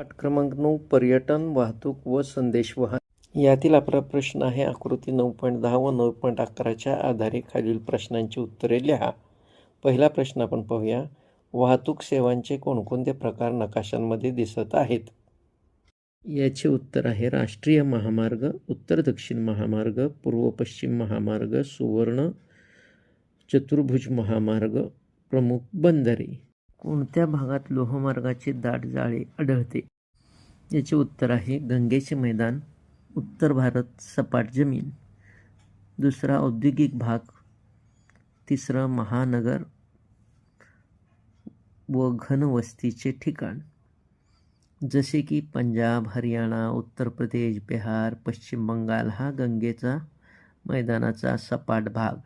पाठ क्रमांक नऊ पर्यटन वाहतूक व संदेशवहन यातील आपला प्रश्न आहे आकृती नऊ पॉईंट दहा व नऊ पॉईंट अकराच्या आधारे खालील प्रश्नांची उत्तरे लिहा. पहिला प्रश्न आपण पाहूया वाहतूक सेवांचे कोणकोणते प्रकार नकाशांमध्ये दिसत आहेत? याचे उत्तर आहे राष्ट्रीय महामार्ग उत्तर दक्षिण महामार्ग पूर्व पश्चिम महामार्ग सुवर्ण चतुर्भुज महामार्ग प्रमुख बंदरे. कोणत्या भागात लोहमार्गाचे दाट जाळे आढळते? याचे उत्तर आहे गंगेचे मैदान उत्तर भारत सपाट जमीन. दुसरा औद्योगिक भाग तिसरं महानगर व घनवस्तीचे ठिकाण. जसे की पंजाब हरियाणा उत्तर प्रदेश बिहार पश्चिम बंगाल हा गंगेचा मैदानाचा सपाट भाग.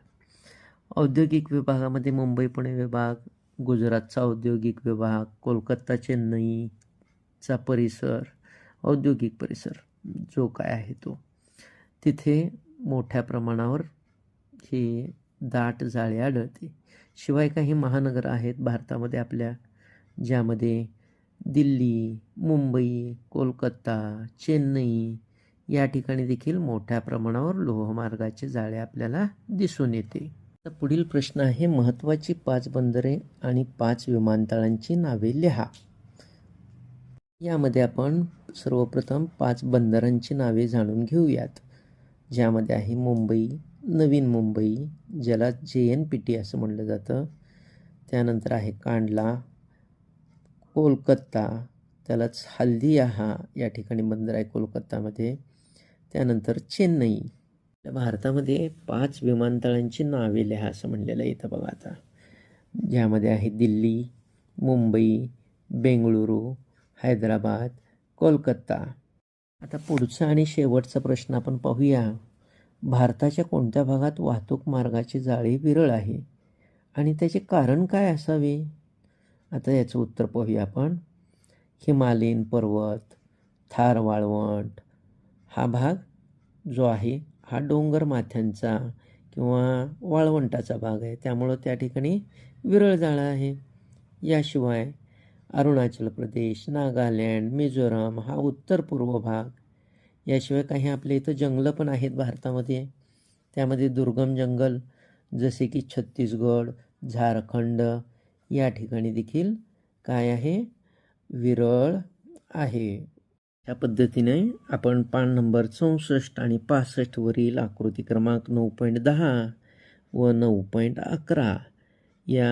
औद्योगिक विभागामध्ये मुंबई पुणे विभाग गुजरातचा औद्योगिक विभाग कोलकाता चेन्नईचा परिसर औद्योगिक परिसर जो काय आहे तो. तिथे मोठ्या प्रमाणावर हे दाट जाळे आढळते. शिवाय काही महानगर आहेत भारतामध्ये आपल्या ज्यामध्ये दिल्ली मुंबई कोलकाता चेन्नई या ठिकाणी देखील मोठ्या प्रमाणावर लोहमार्गाचे जाळे आपल्याला दिसून येते. आता पुढील प्रश्न आहे महत्त्वाची पाच बंदरे आणि पाच विमानतळांची नावे लिहा. यामध्ये आपण सर्वप्रथम पाच बंदरांची नावे जाणून घेऊयात ज्यामध्ये आहे मुंबई नवीन मुंबई ज्याला जे एन पी टी असं म्हणलं जातं. त्यानंतर आहे कांडला कोलकाता त्यालाच हल्दिया हा या ठिकाणी बंदर आहे कोलकातामध्ये. त्यानंतर चेन्नई भारतामध्ये पाच विमानतळांची नावे लिहा असं म्हणलेलं आहे इथं बघा आता. ज्यामध्ये आहे दिल्ली मुंबई बेंगळुरू हैदराबाद कोलकाता. आता पुढचा आणि शेवटचा प्रश्न आपण पाहूया. भारताच्या कोणत्या भागात वाहतूक मार्गाची जाळी विरळ आहे? आणि त्याचे कारण काय असावे? आता याचं उत्तर पाहूया आपण. हिमालयीन पर्वत थार वाळवंट. हा भाग जो आहे हा डोंगर माथ्यांचा किंवा वाळवंटाचा भाग आहे. त्यामुळं त्या ठिकाणी विरळ जाळं आहे. याशिवाय अरुणाचल प्रदेश नागालँड मिझोराम हा उत्तर पूर्व भाग. याशिवाय काही आपल्या इथं जंगलं पण आहेत भारतामध्ये. त्यामध्ये दुर्गम जंगल जसे की छत्तीसगड झारखंड या ठिकाणी देखील काय आहे? विरळ आहे. या पद्धतीने आपण पान नंबर चौसष्ट आणि पासष्टवरील आकृती क्रमांक नऊ पॉईंट दहा व नऊ पॉईंट अकरा या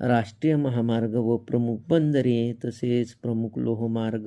राष्ट्रीय महामार्ग व प्रमुख बंदरे तसेच प्रमुख लोहमार्ग